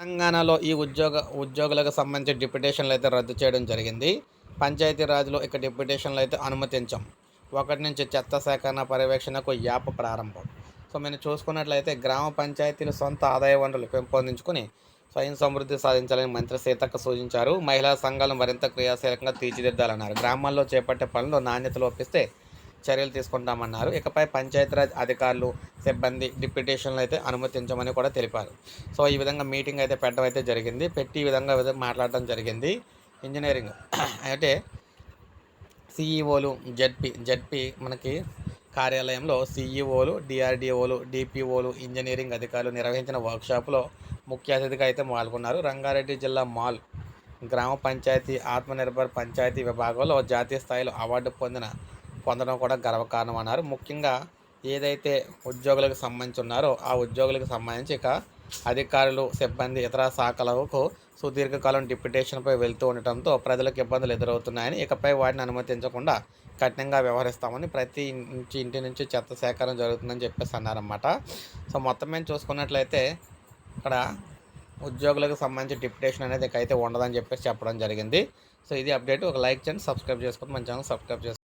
తెలంగాణలో ఈ ఉద్యోగ ఉద్యోగులకు సంబంధించి డిప్యుటేషన్లు అయితే రద్దు చేయడం జరిగింది. పంచాయతీరాజ్లో ఇక డిప్యుటేషన్లు అయితే అనుమతించాం. ఒకటి నుంచి చెత్త సేకరణ పర్యవేక్షణకు యాప్ ప్రారంభం. సో మేము చూసుకున్నట్లయితే గ్రామ పంచాయతీలు సొంత ఆదాయ వనరులు పెంపొందించుకుని స్వయం సమృద్ధి సాధించాలని మంత్రి సీతక్క సూచించారు. మహిళా సంఘాలను మరింత క్రియాశీలకంగా తీర్చిదిద్దాలన్నారు. గ్రామాల్లో చేపట్టే పనులు నాణ్యత లోపిస్తే చర్యలు తీసుకుంటామన్నారు. ఇకపై పంచాయతీరాజ్ అధికారులు సిబ్బంది డిప్యూటేషన్లు అయితే అనుమతించమని కూడా తెలిపారు. సో ఈ విధంగా మీటింగ్ అయితే పెట్టడం అయితే జరిగింది. పెట్టి ఈ విధంగా మాట్లాడడం జరిగింది. ఇంజనీరింగ్ అంటే సిఈఓలు జెడ్పీ జెడ్పీ మనకి కార్యాలయంలో సిఈఓలు డిఆర్డిఓలు డిపిఓలు ఇంజనీరింగ్ అధికారులు నిర్వహించిన వర్క్షాప్లో ముఖ్య అతిథిగా అయితే పాల్గొన్నారు. రంగారెడ్డి జిల్లా మాల్ గ్రామ పంచాయతీ ఆత్మనిర్భర్ పంచాయతీ విభాగంలో జాతీయ స్థాయిలో అవార్డు పొందిన పొందడం కూడా గర్వకారణం అన్నారు ముఖ్యంగా ఏదైతే ఉద్యోగులకు సంబంధించి ఉన్నారో ఆ ఉద్యోగులకు సంబంధించి ఇక అధికారులు సిబ్బంది ఇతర శాఖలకు సుదీర్ఘకాలం డిప్యుటేషన్పై వెళ్తూ ఉండటంతో ప్రజలకు ఇబ్బందులు ఎదురవుతున్నాయని ఇకపై వాటిని అనుమతించకుండా కఠినంగా వ్యవహరిస్తామని ప్రతి ఇంటి ఇంటి నుంచి చెత్త సేకరణ జరుగుతుందని చెప్పేసి అన్నారన్నమాట. సో మొత్తం మేము చూసుకున్నట్లయితే ఇక్కడ ఉద్యోగులకు సంబంధించి డిప్యుటేషన్ అనేది ఇకైతే అయితే ఉండదని చెప్పేసి చెప్పడం జరిగింది. సో ఇది అప్డేట్. ఒక లైక్ చేయండి సబ్స్క్రైబ్ చేసుకొని మన ఛానల్ సబ్స్క్రైబ్ చేసుకోండి.